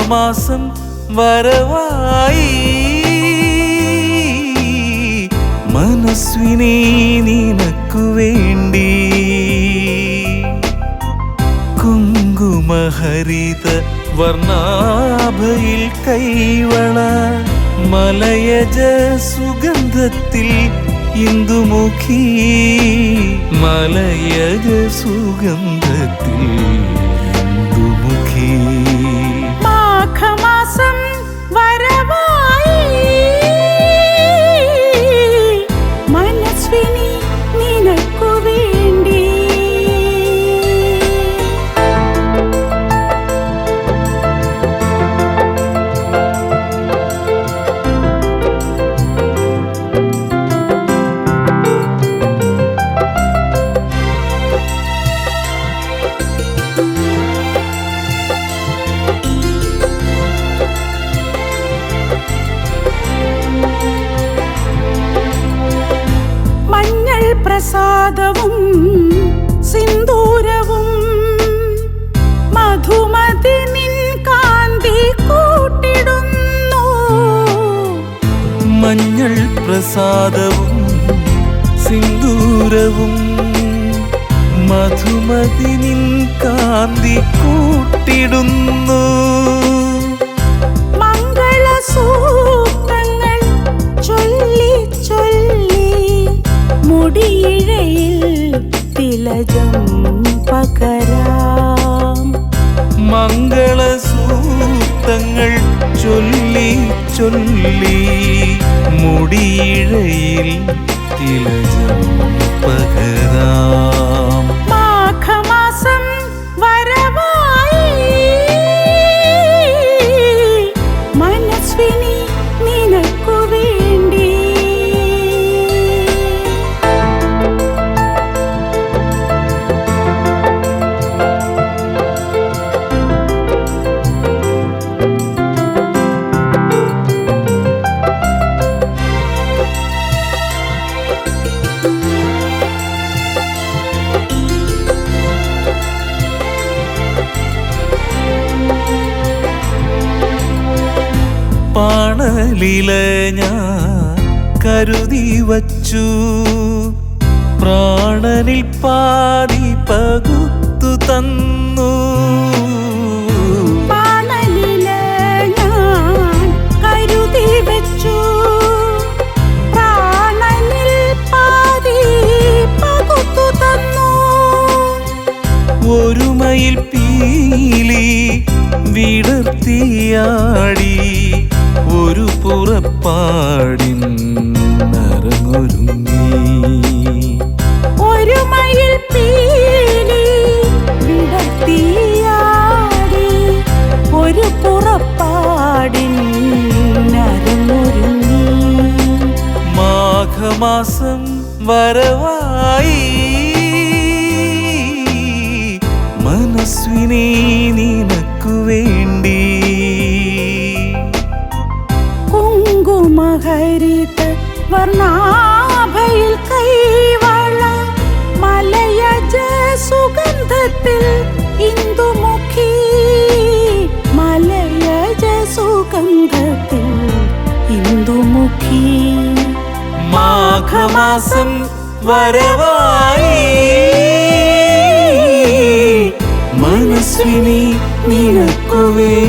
മാഘമാസം വരവായി. മനസ്വിനെ നിനക്കു വേണ്ടി കുങ്കുമഹരിത വർണാഭയിൽ കൈവള മലയജ സുഗന്ധത്തിൽ ഇന്ദുമുഖി. മലയജ സുഗന്ധത്തിൽ സിന്ദൂരവും മധുമതി നിൻ മഞ്ഞൾ പ്രസാദവും സിന്ദൂരവും മധുമതി നിൻ കാന്തി കൂട്ടിടുന്നു. പാണലില ഞാൻ കരുതി വച്ചു. പ്രാണനിൽ പാതി പകുത്തു തന്നു. ഒരുമയിൽ പീലി വിടർത്തിയാടി. ഒരു പുറപ്പാടിൻ നരങ്ങൊരുങ്ങി. ഒരു മയിൽ പീലി വിടത്തിയാടി ഒരു പുറപ്പാടിൻ മാഘമാസം വരവായി. മനസ്വിനെ നിനക്കു മാഘമാസം വരവായി. മനസ്വിനി നിനക്കു വേണ്ടി